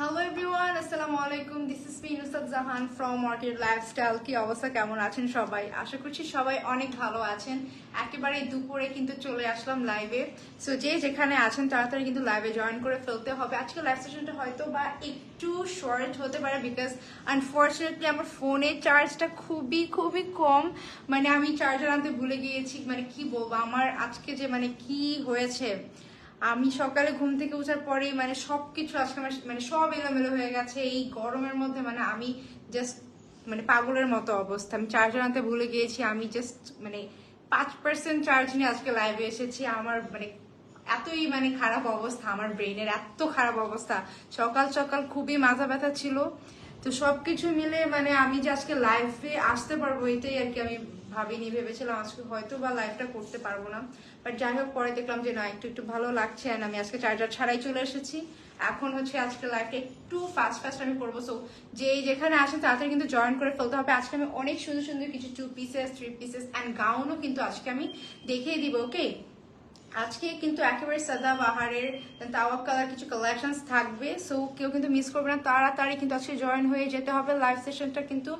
Hello everyone আসসালামু আলাইকুম this is me Nusrat Jahan from market lifestyle কি অবস্থা? কেমন আছেন সবাই? আশা করছি সবাই অনেক ভালো আছেন। একেবারে দুপুরে কিন্তু চলে আসলাম লাইভে সো যে যেখানে আছেন, তাড়াতাড়ি কিন্তু লাইভে জয়েন করে ফেলতে হবে। আজকে লাইভ সেশনটা হয়তো বা একটু শর্ট হতে পারে বিকজ আনফর্চুনেটলি আমার ফোনের চার্জটা খুবই খুবই কম। মানে আমি চার্জার আনতে ভুলে গিয়েছি। মানে কি বলব? আমার আজকে যে মানে কি হয়েছে? আমি সকালে ঘুম থেকে ওঠার পরেই মানে সবকিছু আজকে আমার মানে সব এলোমেলো হয়ে গেছে। এই গরমের মধ্যে মানে আমি জাস্ট মানে পাগলের মতো অবস্থা। আমি চার্জার আনতে ভুলে গিয়েছি। আমি জাস্ট মানে পাঁচ পার্সেন্ট চার্জ নিয়ে আজকে লাইভে এসেছি। আমার মানে এতই মানে খারাপ অবস্থা। আমার ব্রেনের এত খারাপ অবস্থা। সকাল সকাল খুবই মাথা ব্যথা ছিল। তো সবকিছু মিলে মানে আমি যে আজকে লাইভে আসতে পারব এটাই আর কি আমি ভাবিনি, ভেবেছিলাম আজকে হয়তো বা লাইভটা করতে পারব না। বাট যাই হোক, পরে দেখলাম যে না, একটু একটু ভালো লাগছে আমি আজকে চার্জার ছাড়াই চলে এসেছি। এখন হচ্ছে আজকে লাইভটা একটু ফাস্ট ফাস্ট আমি করব। সো যে যেখানে আসেন তাড়াতাড়ি কিন্তু জয়েন করে ফেলতে হবে। আজকে আমি অনেক সুন্দর সুন্দর কিছু two pieces three pieces and গাউনও কিন্তু আজকে আমি দেখিয়ে দিব ওকে আজকে কিন্তু একেবারে সাদা বাহারের তাওয়াক কালার কিছু কালেকশনস থাকবে। সো কেউ কিন্তু মিস করবে না। তাড়াতাড়ি কিন্তু আজকে জয়েন হয়ে যেতে হবে। লাইভ সেশনটা কিন্তু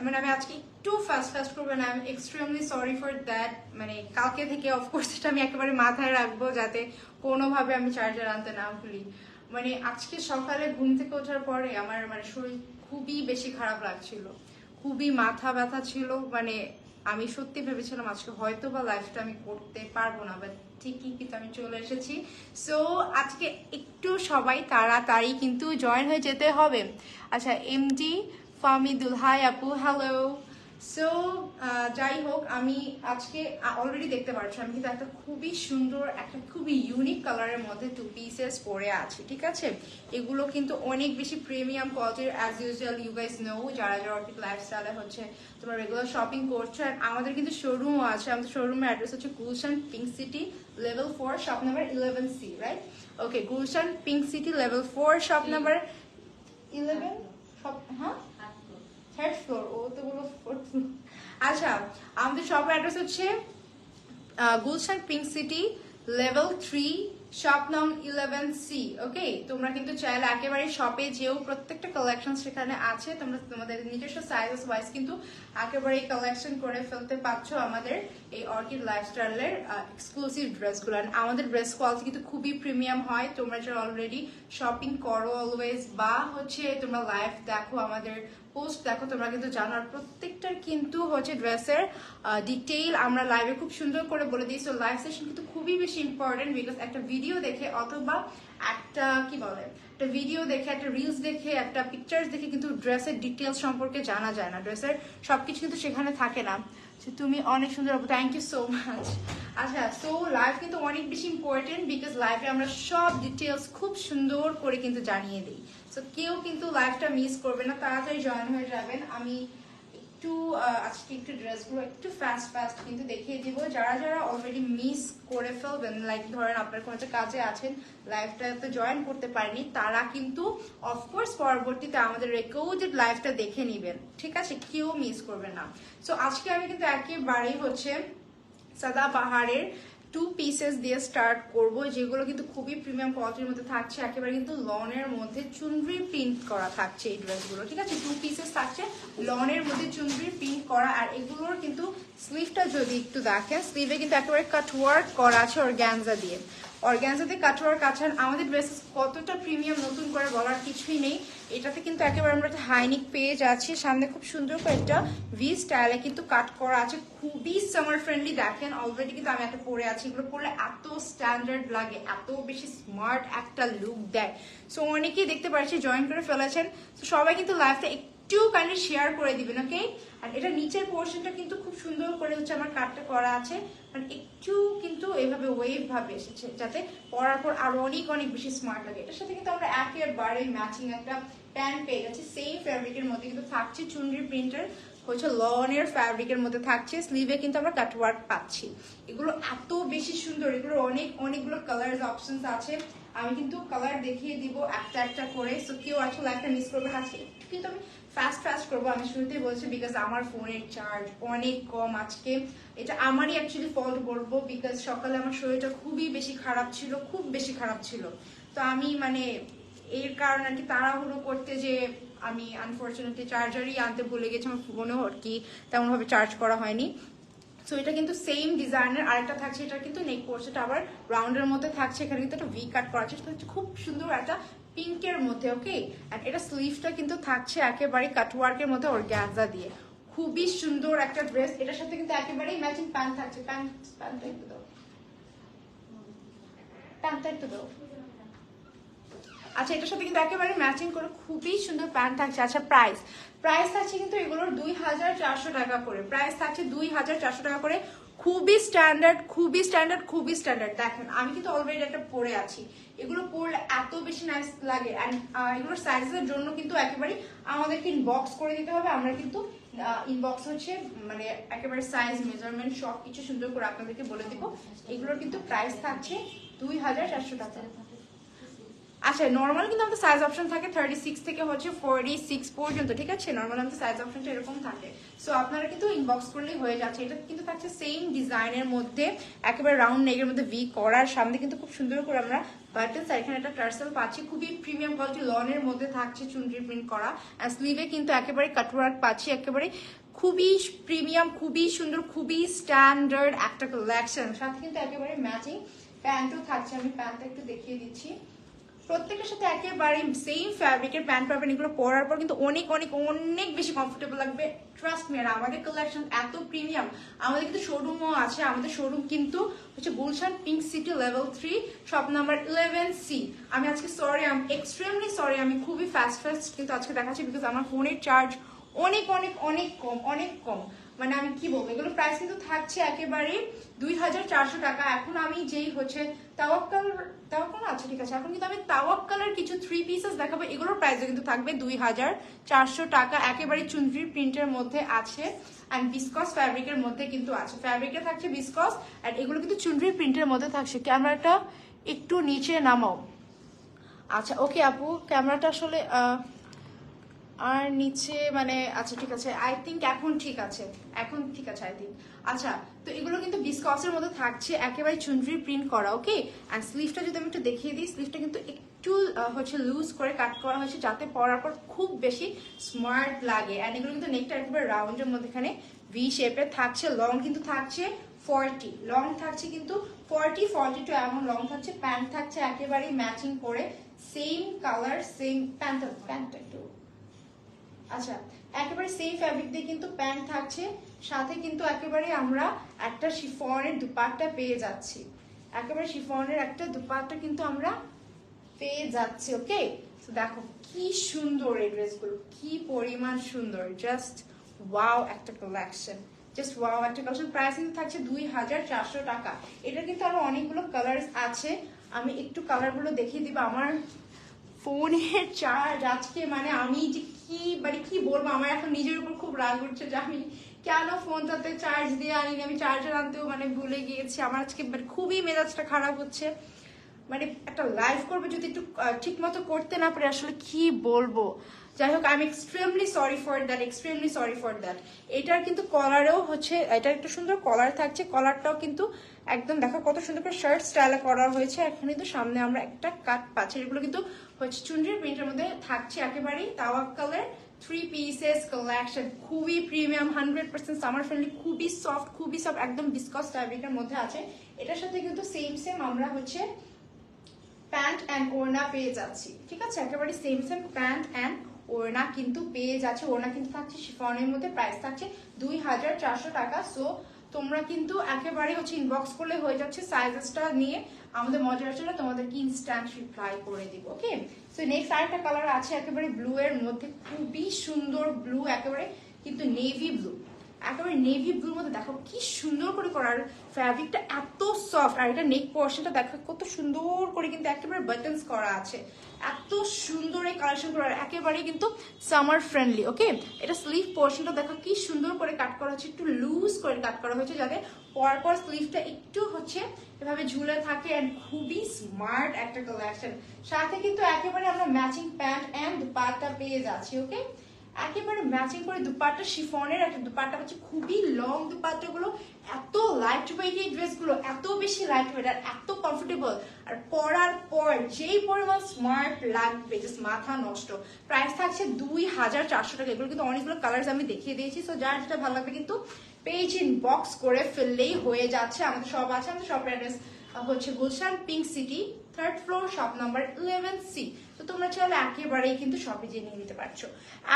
মানে আমি আজকে একটু ফাস্ট ফাস্ট করব না I am extremely sorry for that মানে কালকে থেকে অফকোর্স এটা আমি একেবারে মাথায় রাখব যাতে কোনোভাবে আমি চার্জার আনতে না ভুলি। মানে আজকে সকালে ঘুম থেকে ওঠার পরে আমার মানে শরীর খুবই বেশি খারাপ লাগছিল। খুবই মাথা ব্যথা ছিল। মানে আমি সত্যি ভেবেছিলাম আজকে হয়তো বা লাইফটা আমি করতে পারব না বাট ঠিকই কিন্তু আমি চলে এসেছি। সো আজকে একটু সবাই তাড়াতাড়ি কিন্তু জয়েন হয়ে যেতে হবে। আচ্ছা এমডি ফামিদুল হাই আপু হ্যালো সো যাই হোক আমি আজকে অলরেডি দেখতে পাচ্ছি আমি কিন্তু একটা খুবই সুন্দর একটা খুবই ইউনিক কালারের মধ্যে টু পিসেস পরে আছি ঠিক আছে? এগুলো কিন্তু অনেক বেশি প্রিমিয়াম কোয়ালিটির as usual you guys know যারা যারা অর্টিক লাইফস্টাইলে হচ্ছে তোমরা রেগুলার শপিং করছ আর আমাদের কিন্তু শোরুমও আছে আমাদের শোরুমের অ্যাড্রেস হচ্ছে Gulshan Pink City level four shop number eleven C right okay Gulshan Pink City level four shop number eleven shop হ্যাঁ থার্ড ফ্লোর ও তো বলো আচ্ছা আমাদের শপ অ্যাড্রেস হচ্ছে Gulshan Pink City level three shop নং eleven C okay তোমরা কিন্তু চাইলে একেবারে শপে যেও, প্রত্যেকটা কালেকশন সেখানে আছে। তোমরা তোমাদের নিজস্ব সাইজেস ওয়াইজ কিন্তু একেবারে কালেকশন করে ফেলতে পারছ আমাদের এই অর্কিড লাইফস্টাইলের এক্সক্লুসিভ ড্রেসগুলো আমাদের ড্রেস কোয়ালিটি কিন্তু খুবই প্রিমিয়াম হয়। তোমরা যারা অলরেডি শপিং করো অলওয়েজ বা হচ্ছে তোমরা লাইভ দেখো আমাদের পোস্ট, দেখো তোমরা কিন্তু জানো, আর প্রত্যেকটার কিন্তু হচ্ছে ড্রেসের ডিটেইল আমরা লাইভে খুব সুন্দর করে বলে দিই। সো লাইভ সেশন কিন্তু খুবই বেশি ইম্পর্টেন্ট বিকজ একটা ভিডিও দেখে অথবা একটা, কি বলে, একটা ভিডিও দেখে, একটা রিলস দেখে, একটা পিকচার্স দেখে কিন্তু ড্রেসের ডিটেলস সম্পর্কে জানা যায় না। ড্রেসের সব কিছু কিন্তু সেখানে থাকে না। তুমি অনেক সুন্দর থ্যাংক ইউ সো মাচ আচ্ছা সো লাইফ কিন্তু অনেক বেশি ইম্পর্টেন্ট বিকজ লাইফে আমরা সব ডিটেলস খুব সুন্দর করে কিন্তু জানিয়ে দিই। সো কেউ কিন্তু লাইফটা মিস করবে না, তাড়াতাড়ি জয়েন হয়ে যাবেন। আমি একটু আজকে একটু ড্রেসগুলো একটু ফাস্ট ফাস্ট কিন্তু দেখিয়ে দিব। যারা যারা অলরেডি মিস করে ফেলবেন লাইক ধরেন আপনার কোনো একটা কাজে আছেন লাইভটাতে জয়েন করতে পারেনি তারা কিন্তু অফকোর্স পরবর্তীতে আমাদের রেকর্ডেড লাইভটা দেখে নেবেন। ঠিক আছে? কেউ মিস করবে না। সো আজকে আমি কিন্তু একেবারেই হচ্ছে সাদা পাহাড়ের টু পিসেস দিয়ে স্টার্ট করব, যেগুলো কিন্তু খুবই প্রিমিয়াম কোয়ালিটির মধ্যে থাকছে। একেবারে কিন্তু লনের মধ্যে চুনরি প্রিন্ট করা থাকছে এই ড্রেসগুলো ঠিক আছে? টু পিসেস থাকছে লনের মধ্যে চুনরি প্রিন্ট করা, আর এগুলোর কিন্তু স্লিভটা যদি একটু দেখেন স্লিভে কিন্তু একেবারে কাট ওয়ার্ক করা আছে ওর গ্যাঞ্জা দিয়ে। অর্গ্যানজাতে কাটওয়ার কাছান আমাদের ড্রেসেস কতটা প্রিমিয়াম নতুন করে বলার কিছুই নেই। এটাতে কিন্তু একেবারে আমরা একটা হাইনিক পেয়ে যাচ্ছি। সামনে খুব সুন্দর করে একটা ভি স্টাইলে কিন্তু কাট করা আছে। খুবই সামার ফ্রেন্ডলি দেখেন অলরেডি কিন্তু আমি একটা পরে আছি। এগুলো পরলে এত স্ট্যান্ডার্ড লাগে, এত বেশি স্মার্ট একটা লুক দেয়। সো অনেকেই দেখতে পাচ্ছি জয়েন করে ফেলেছেন। তো সবাই কিন্তু লাইফটা একটু কাইন্ডলি শেয়ার করে দিবেন ওকে আর এটা নিচের পোর্শনটা কিন্তু খুব সুন্দর করে হচ্ছে আমার কাটটা করা আছে। মানে একটু কিন্তু এভাবে ওয়েভ ভাবে এসেছে, যাতে পরার পর আরও অনেক অনেক বেশি স্মার্ট লাগে। এটার সাথে কিন্তু আমরা একেবারে ম্যাচিং একটা প্যান্ট পেয়ে যাচ্ছি সেম ফ্যাব্রিকের মধ্যে কিন্তু থাকছে চুনরি প্রিন্টার হচ্ছে লনের ফ্যাব্রিকের মধ্যে থাকছে। স্লিভে কিন্তু আমরা কাটওয়ার্ক পাচ্ছি। এগুলো এত বেশি সুন্দর এগুলো অনেক, অনেকগুলো কালার অপশনস আছে। আমি কিন্তু কালার দেখিয়ে দিব একটা একটা করে। সো কেউ আসলে একটা মিস করবে একটু কিন্তু আমি ফাস্ট ফাস্ট করব, আমি শুরুতেই বলছি বিকজ আমার ফোনের চার্জ অনেক কম আজকে। এটা আমারই অ্যাকচুয়ালি ফল্ট বলব বিকজ সকালে আমার শরীরটা খুবই বেশি খারাপ ছিল, খুব বেশি খারাপ ছিল। তো আমি মানে এর কারণে আর কি তাড়াহুড়ো করতে যে আমি আনফর্চুনেটলি চার্জারই আনতে ভুলে গেছি, আমার ফোনেও আর কি তেমনভাবে চার্জ করা হয়নি। সো এটা কিন্তু সেম ডিজাইনের আরেকটা থাকছে, এটা কিন্তু নেক পোর্শনটা আবার রাউন্ডের মধ্যে থাকছে, এখানে কিন্তু একটা ভি কাট করা আছে সেটা হচ্ছে খুব সুন্দর একটা পিঙ্কের মধ্যে ওকে আর এটা স্লিভটা কিন্তু থাকছে একেবারে কাটওয়ার্কের মধ্যে অর্গ্যানজা দিয়ে। খুবই সুন্দর একটা ড্রেস এটার সাথে কিন্তু একেবারেই ম্যাচিং প্যান্ট থাকছে। প্যান্ট প্যান্টটা একটু দাও। প্যান্টটা একটু দাও। আচ্ছা এটার সাথে কিন্তু একেবারে ম্যাচিং করে খুবই সুন্দর প্যান্ট থাকছে। আচ্ছা প্রাইস প্রাইস থাকছে কিন্তু এগুলোর দুই হাজার চারশো টাকা করে। প্রাইস থাকছে দুই হাজার চারশো টাকা করে। খুবই স্ট্যান্ডার্ড খুবই স্ট্যান্ডার্ড খুবই স্ট্যান্ডার্ড দেখেন, আমি কিন্তু অলরেডি একটা পরে আছি। এগুলো পরলে এত বেশি নাইস লাগে। অ্যান্ড এগুলোর সাইজের জন্য কিন্তু একেবারে আমাদেরকে ইনবক্স করে দিতে হবে। আমরা কিন্তু ইনবক্স হচ্ছে মানে একেবারে সাইজ মেজারমেন্ট সব কিছু সুন্দর করে আপনাদেরকে বলে দিব। এগুলোর কিন্তু প্রাইস থাকছে দুই হাজার চারশো টাকা। আচ্ছা নর্মাল কিন্তু আমাদের সাইজ অপশন থাকে থার্টি সিক্স থেকে হচ্ছে ফোরটি সিক্স পর্যন্ত, ঠিক আছে? নর্মাল আমাদের সাইজ অপশনটা এরকম থাকে। সো আপনারা কিন্তু ইনবক্স করলেই হয়ে যাচ্ছে। এটা কিন্তু থাকছে সেম ডিজাইনের মধ্যে, একেবারে রাউন্ড নেকের মধ্যে ভি করার। সামনে কিন্তু খুব সুন্দর করে আমরা বাটনস এখানে একটা টার্সেল পাচ্ছি। খুবই প্রিমিয়াম কোয়ালিটি লনের মধ্যে থাকছে চুনরি প্রিন্ট করা। আর স্লিভে কিন্তু একেবারে কাটওয়ার্ক পাচ্ছি, একেবারে খুবই প্রিমিয়াম খুবই সুন্দর, খুবই স্ট্যান্ডার্ড একটা কালেকশন সাথে কিন্তু একেবারে ম্যাচিং প্যান্টও থাকছে। আমি প্যান্টটা একটু দেখিয়ে দিচ্ছি। প্রত্যেকের সাথে একেবারে সেম ফ্যাব্রিকের প্যান্ট পাবেন, এগুলো পরার পর কিন্তু অনেক অনেক অনেক বেশি কমফোর্টেবল লাগবে। ট্রাস্ট মি আর আমাদের কালেকশন এত প্রিমিয়াম আমাদের কিন্তু শোরুমও আছে, আমাদের শোরুম কিন্তু হচ্ছে Gulshan Pink City level three shop number eleven C আমি আজকে সরি আমি এক্সট্রিমলি সরি আমি খুবই ফাস্ট ফাস্ট কিন্তু আজকে দেখাচ্ছি বিকজ আমার ফোনের চার্জ অনেক অনেক অনেক কম অনেক কম। মানে আমি কি বলব? এগুলো প্রাইস কিন্তু থাকছে একেবারে দুই হাজার চারশো টাকা। এখন আমি যেই হচ্ছে তাওয়াক্কাল তাওয়াক্কাল আচ্ছা ঠিক আছে? এখন কিন্তু আমি তাওয়াক্কালের কিছু থ্রি পিসেস দেখাবো। এগুলোর প্রাইসও কিন্তু থাকবে দুই হাজার চারশো টাকা। একেবারে চুনরি প্রিন্টের মধ্যে আছে অ্যান্ড বিসকস ফ্যাব্রিকের মধ্যে কিন্তু আছে। ফ্যাব্রিকে থাকছে বিসকস অ্যান্ড এগুলো কিন্তু চুনরি প্রিন্টের মধ্যে থাকছে। ক্যামেরাটা একটু নিচে নামাও। আচ্ছা ওকে আপু ক্যামেরাটা আসলে আর নিচে মানে আচ্ছা ঠিক আছে আই থিঙ্ক এখন ঠিক আছে, এখন ঠিক আছে আই থিঙ্ক আচ্ছা তো এগুলো কিন্তু বিসকসের মধ্যে থাকছে, একেবারে চুনরি প্রিন্ট করা ওকে অ্যান্ড স্লিভটা যদি আমি একটু দেখিয়ে দিই স্লিভটা কিন্তু একটু হচ্ছে লুজ করে কাট করা হয়েছে, যাতে পরার পর খুব বেশি স্মার্ট লাগে। অ্যান্ড এগুলো কিন্তু নেকটা একেবারে রাউন্ডের মধ্যে এখানে ভি শেপের থাকছে লং কিন্তু থাকছে ফর্টি লং থাকছে কিন্তু ফর্টি ফর্টি টু এমন লং থাকছে প্যান্ট থাকছে একেবারেই ম্যাচিং করে সেম কালার সেম প্যান্ট প্যান্টটা একটু। আচ্ছা একেবারে সেম ফ্যাব্রিক দিয়ে কিন্তু প্যান্ট থাকছে, সাথে কিন্তু একেবারে আমরা একটা শিফনের দুপাট্টা পেয়ে যাচ্ছি। একেবারে শিফনের একটা দুপাট্টা কিন্তু আমরা পেয়ে যাচ্ছি ওকে তো দেখো কি সুন্দর এই ড্রেসগুলো কি পরিমাণ সুন্দর জাস্ট ওয়াও একটা কালেকশন জাস্ট ওয়াও একটা কালেকশন প্রাইস কিন্তু থাকছে দুই হাজার চারশো টাকা। এটা কিন্তু আরও অনেকগুলো কালার আছে, আমি একটু কালারগুলো দেখিয়ে দিব, আমার ফোনের চার্জ আজকে মানে আমি যে কি মানে কি বলব? আমার এখন নিজের উপর খুব রাগ উঠছে যে আমি কেন ফোনটাতে চার্জ দিয়ে আনিনি? আমি চার্জার আনতেও মানে ভুলে গিয়েছি। আমার আজকে মানে খুবই মেজাজটা খারাপ হচ্ছে। মানে একটা লাইভ করবে যদি একটু ঠিক মতো করতে না পারে, আসলে কি বলব? যাই হোক I am extremely sorry for that extremely sorry for that এটার কিন্তু কলারেও হচ্ছে, এটা একটু সুন্দর কলার থাকছে কলারটাও কিন্তু একদম দেখো কত সুন্দর করে শার্ট স্টাইলে করা হয়েছে। এখন কিন্তু সামনে আমরা একটা কাট পাচ্ছি, এগুলো কিন্তু হচ্ছে চুনরির প্রিন্টের মধ্যে থাকছে একেবারেই তাওয়াক্কালের থ্রি পিসেস কালেকশন খুবই premium hundred percent summer friendly খুবই সফট খুবই সফট একদম ডিসকাস ফ্যাব্রিকের মধ্যে আছে। এটার সাথে কিন্তু সেম সেম আমরা হচ্ছে প্যান্ট অ্যান্ড ওড়না পেয়ে যাচ্ছি, ঠিক আছে? একেবারে সেম সেম প্যান্ট অ্যান্ড ওড়না কিন্তু পেয়ে যাচ্ছে, ওড়না কিন্তু থাকছে শিফনের মধ্যে প্রাইস থাকছে দুই হাজার চারশো টাকা। সো তোমরা কিন্তু একেবারে হচ্ছে ইনবক্স করলে হয়ে যাচ্ছে সাইজেসটা নিয়ে আমাদের মজার মডারেটররা তোমাদেরকে ইনস্ট্যান্ট রিপ্লাই করে দিব ওকে সো নেক্সট আরেকটা কালার আছে, একেবারে ব্লু এর মধ্যে খুবই সুন্দর ব্লু একেবারে কিন্তু নেভি ব্লু একেবারে নেভি ব্লুর মধ্যে দেখো কি সুন্দর করে করার ফ্যাব্রিকটা এত সফট আর এটা নেক পোর্শনটা দেখো কত সুন্দর করে কিন্তু একেবারে বাটনস করা আছে। এত সুন্দর এই কালেকশন করা একেবারে কিন্তু সামার ফ্রেন্ডলি ওকে এটা স্লিভ পোর্শনটা দেখো কি সুন্দর করে কাট করা হচ্ছে, একটু লুজ করে কাট করা হয়েছে যাতে পরপর স্লিভটা একটু হচ্ছে এভাবে ঝুলে থাকে এন্ড খুবই স্মার্ট একটা কালেকশন সাথে কিন্তু একেবারে আমরা ম্যাচিং প্যান্ট এন্ড দুপাট্টা পেয়ে যাচ্ছি ওকে একেবারে ম্যাচিং করে দুপাট্টা শিফনের একটা দুপাট্টা হচ্ছে খুবই লং দুপাট্টাগুলো, এত লাইট ওয়েট এই ড্রেসগুলো এত বেশি লাইট ওয়েট আর এত কমফোর্টেবল আর পরার পর যেই পরিমাণ স্মার্ট লাগবে জাস্ট মাথা নষ্ট। প্রাইস থাকছে দুই হাজার চারশো টাকা। এগুলো কিন্তু অনেকগুলো কালার্স আমি দেখিয়ে দিয়েছি। সো যার যেটা ভালো লাগবে কিন্তু পেজ ইন বক্স করে ফেললেই হয়ে যাচ্ছে। আমাদের সব আছে, আমাদের সব অ্যাড্রেস হচ্ছে Gulshan Pink City third floor shop number eleven C তো তোমরা চাইলে একেবারেই কিন্তু শপে জেনে নিতে পারছ।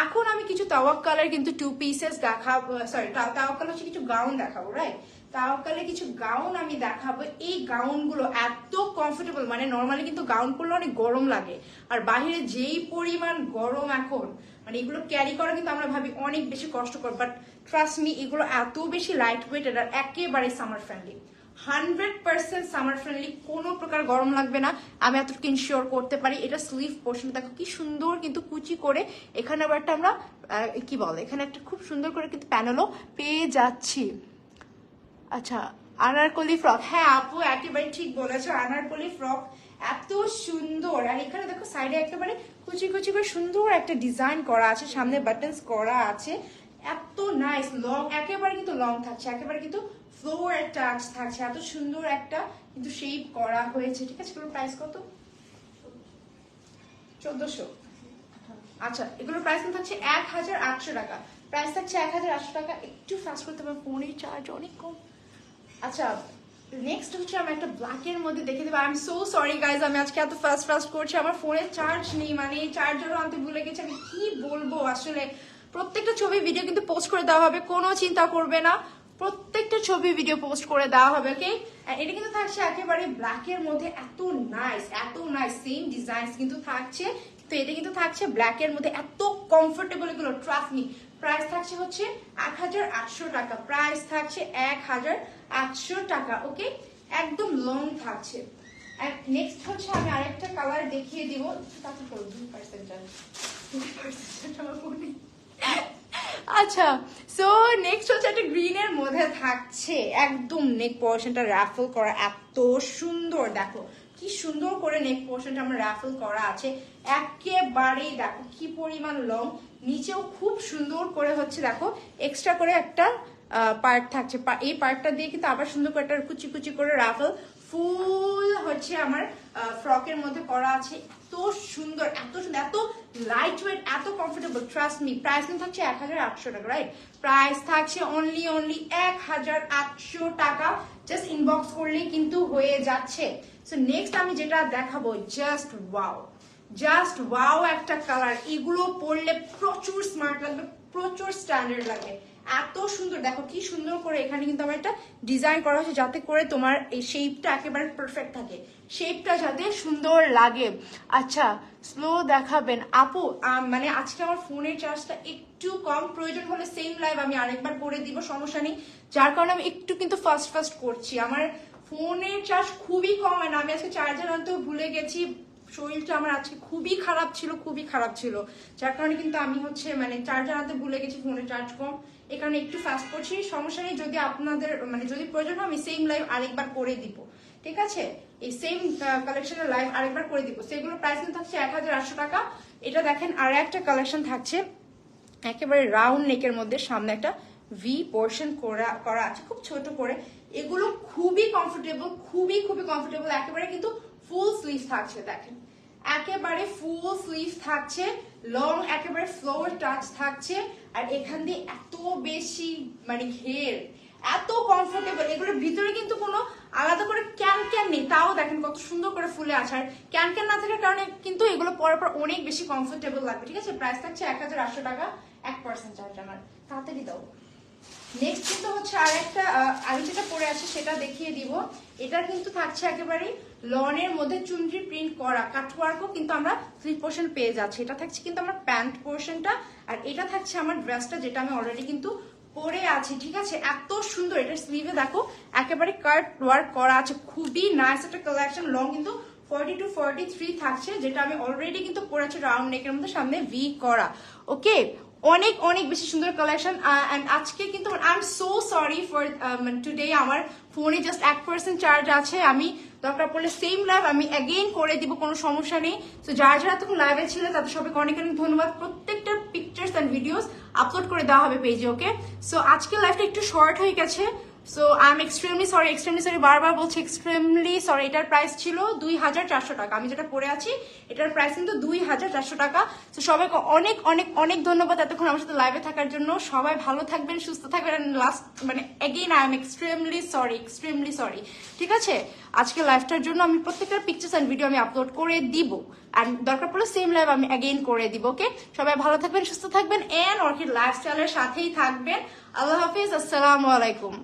এখন আমি কিছু তাওয়াক কালার কিন্তু টু পিসেস দেখাবো সরি তাওয়াক কালার হচ্ছে কিছু গাউন দেখাবো রাইট তাওয়াক্কালে কিছু গাউন আমি দেখাবো। এই গাউনগুলো এত কমফোর্টেবল মানে নর্মালি কিন্তু গাউন পরলে অনেক গরম লাগে। আর বাইরে যেই পরিমাণ গরম এখন মানে এগুলো ক্যারি করা কিন্তু আমরা ভাবি অনেক বেশি কষ্টকর বাট ট্রাস্ট মি এগুলো এত বেশি লাইট ওয়েট আর একেবারে summer friendly hundred percent summer friendly কোনো প্রকার গরম লাগবে না। আমি এতটুকু ইনশিওর করতে পারি। এটা স্লিভ পোর্শন দেখো কি সুন্দর কিন্তু কুচি করে এখানে আবার একটা আমরা কি বলে? এখানে একটা খুব সুন্দর করে কিন্তু প্যানেলও পেয়ে যাচ্ছি। আচ্ছা আনারকলি ফ্রক হ্যাঁ আপু একেবারে ঠিক বলেছ। আনারকলি ফ্রক এত সুন্দর। আর এখানে দেখো সাইডে একেবারে কুচি কুচি করে সুন্দর একটা ডিজাইন করা আছে। সামনে বাটনস করা আছে। এত নাইস লং একেবারে কিন্তু লং থাকছে। একেবারে কিন্তু ফ্লোর টাচ থাকছে। এত সুন্দর একটা কিন্তু শেপ করা হয়েছে, ঠিক আছে? এগুলোর প্রাইস কত? চোদ্দশো। আচ্ছা এগুলোর প্রাইস কিন্তু থাকছে এক হাজার আটশো টাকা। প্রাইস থাকছে এক হাজার আটশো টাকা। একটু ফাস্ট করতে পারব ফোনের চার্জ অনেক কম। আচ্ছা নেক্সট হচ্ছে আমি একটা ব্ল্যাকের মধ্যে দেখে দেবো। I am so sorry guys আমি আজকে এত ফাস্ট ফাস্ট করছি। আমার ফোনে চার্জ নেই মানে এই চার্জারও আনতে ভুলে গেছি। আমি কি বলব? আসলে প্রত্যেকটা ছবি ভিডিও কিন্তু পোস্ট করে দেওয়া হবে। কোনো চিন্তা করবে না। প্রত্যেকটা ছবি ভিডিও পোস্ট করে দেওয়া হবে ওকে এটা কিন্তু থাকছে একেবারে ব্ল্যাকের মধ্যে, এত নাইস এত নাইস সেম ডিজাইন কিন্তু থাকছে। তো এটা কিন্তু থাকছে ব্ল্যাকের মধ্যে, এত কমফোর্টেবল এগুলো ট্রাস্ট মি প্রাইস থাকছে হচ্ছে এক হাজার আটশো টাকা প্রাইস থাকছে এক হাজার আটশো টাকা ওকে একদম লং থাকছে। নেক্সট হচ্ছে আমি আরেকটা কালার দেখিয়ে দিব। তাতে করো, দুই পার্সেন্ট দুই পার্সেন্ট আমার ফোনে আচ্ছা সো নেক্সট হচ্ছে একটা গ্রিনের মধ্যে থাকছে। একদম নেক পোর্শনটা র্যাফল করা এত সুন্দর, দেখো। কি সুন্দর করে নেক পোর্শনটা আমরা র্যাফল করা আছে। একেবারেই দেখো কি পরিমাণ লং নিচেও খুব সুন্দর করে হচ্ছে, দেখো এক্সট্রা করে একটা পার্ট থাকছে। এই পার্টটা দিয়ে কিন্তু আবার সুন্দর করে একটা কুচি কুচি করে রাফল ফুল হচ্ছে আমার ফ্রকের মধ্যে করা আছে। এত সুন্দর এত সুন্দর, এত লাইট ওয়েট এত কমফোর্টেবল ট্রাস্ট মি প্রাইস কিন্তু থাকছে এক হাজার আটশো টাকা রাইট প্রাইস থাকছে অনলি অনলি এক হাজার আটশো টাকা জাস্ট ইনবক্স করলেই কিন্তু হয়ে যাচ্ছে। সো নেক্সট আমি যেটা দেখাবো জাস্ট ওয়াও জাস্ট ওয়াও একটা কালার এগুলো পরলে প্রচুর স্মার্ট লাগবে, প্রচুর স্ট্যান্ডার্ড লাগবে। এত সুন্দর, দেখো কি সুন্দর করে এখানে কিন্তু আমার একটা ডিজাইন করা হয়েছে যাতে করে তোমার এই শেপটা একেবারে পারফেক্ট থাকে। শেপটা যাতে সুন্দর লাগে। আচ্ছা স্লো দেখাবেন। আপু মানে আজকে আমার ফোনের চার্জটা একটু কম। প্রয়োজন হলে সেম লাইভ আমি আরেকবার করে দিব, সমস্যা নেই। যার কারণে আমি একটু কিন্তু ফাস্ট ফাস্ট করছি। আমার ফোনের চার্জ খুবই কম আর আমি আজকে চার্জার আনতেও ভুলে গেছি। শরীরটা আমার আজকে খুবই খারাপ ছিল, খুবই খারাপ ছিল। যার কারণে কিন্তু আমি হচ্ছে মানে চার্জার আনতে ভুলে গেছি ফোনের চার্জ কম। এই কারণে একটু ফাস্ট করছি। সমস্যা নেই, যদি আপনাদের মানে যদি প্রয়োজন হয় আমি সেম লাইভ আরেকবার করে দিব। ঠিক আছে? এই সেম কালেকশনের লাইভ আরেকবার করে দিব। সেগুলো প্রাইস কিন্তু থাকছে এক হাজার আটশো টাকা। এটা দেখেন, আর একটা কালেকশন থাকছে, একেবারে রাউন্ড নেকের মধ্যে সামনে একটা ভি পোর্শন করা করা আছে, খুব ছোট করে। এগুলো খুবই কমফোর্টেবল খুবই খুবই কমফোর্টেবল একেবারে কিন্তু ফুল স্লিভ থাকছে, দেখেন। একেবারে ফুল স্লিভ থাকছে লং একেবারে ফ্লোর টাচ থাকছে, আর এখান দিয়ে এত বেশি মানে ঘের, এত কমফোর্টেবল এগুলোর ভিতরে কিন্তু কোনো আলাদা করে ক্যান ক্যান নেই, তাও দেখেন কত সুন্দর করে ফুলে আছে, আর ক্যান ক্যান না থাকার কারণে কিন্তু এগুলো পরার পর অনেক বেশি কমফোর্টেবল লাগবে, ঠিক আছে? প্রাইস থাকছে এক হাজার আটশো টাকা, এক পার্সেন্ট চার্জ আমার, তাড়াতাড়ি দাও। নেক্সট কিন্তু হচ্ছে আর একটা আমি যেটা পরে আছি সেটা দেখিয়ে দিব। এটা কিন্তু থাকছে একেবারে লনের মধ্যে চুনরি প্রিন্ট করা কাটওয়ার্কও কিন্তু আমরা স্লিপ পোর্শন পেয়ে যাচ্ছি। এটা থাকছে কিন্তু আমার প্যান্ট পোর্শনটা আর এটা থাকছে আমার ড্রেসটা যেটা আমি অলরেডি কিন্তু পরে আছি, ঠিক আছে? এত সুন্দর এটা স্লিভে দেখো, একেবারে কাট ওয়ার্ক করা আছে। খুবই নাইস একটা কালেকশন লং কিন্তু ফর্টি টু ফর্টি থ্রি থাকছে, যেটা আমি অলরেডি কিন্তু পরে পরেছি রাউন্ড নেকের মধ্যে, সামনে ভি করা। ওকে অনেক অনেক বেশি সুন্দর কালেকশন অ্যান্ড আজকে কিন্তু I am so sorry for today আমার ফোনে জাস্ট এক পার্সেন্ট চার্জ আছে। আমি দরকার পড়লে সেম লাইভ আমি অ্যাগেইন করে দিব, কোনো সমস্যা নেই। তো যারা যারা তখন লাইভে ছিল, তাদের সবাইকে অনেক অনেক ধন্যবাদ। প্রত্যেকটা পিকচার্স অ্যান্ড ভিডিওস আপলোড করে দেওয়া হবে পেজে ওকে সো আজকে লাইভটা একটু শর্ট হয়ে গেছে। So I am extremely sorry extremely sorry বারবার বলছি এক্সট্রিমলি সরি এটার প্রাইস ছিল দুই হাজার চারশো টাকা। আমি যেটা পরে আছি, এটার প্রাইস কিন্তু দুই হাজার চারশো টাকা। তো সবাইকে অনেক অনেক অনেক ধন্যবাদ এতক্ষণ আমার সাথে লাইভে থাকার জন্য। সবাই ভালো থাকবেন, সুস্থ থাকবেন লাস্ট মানে again I am extremely sorry extremely sorry ঠিক আছে? আজকে লাইভটার জন্য আমি প্রত্যেকটা পিকচার্স অ্যান্ড ভিডিও আমি আপলোড করে দিব। আর দরকার পড়লে সেম লাইভ আমি অ্যাগেইন করে দিব ওকে সবাই ভালো থাকবেন, সুস্থ থাকবেন এন্ড অর্কিড লাইফস্টাইলের সাথেই থাকবেন। আল্লাহ হাফিজ, আসসালামু আলাইকুম।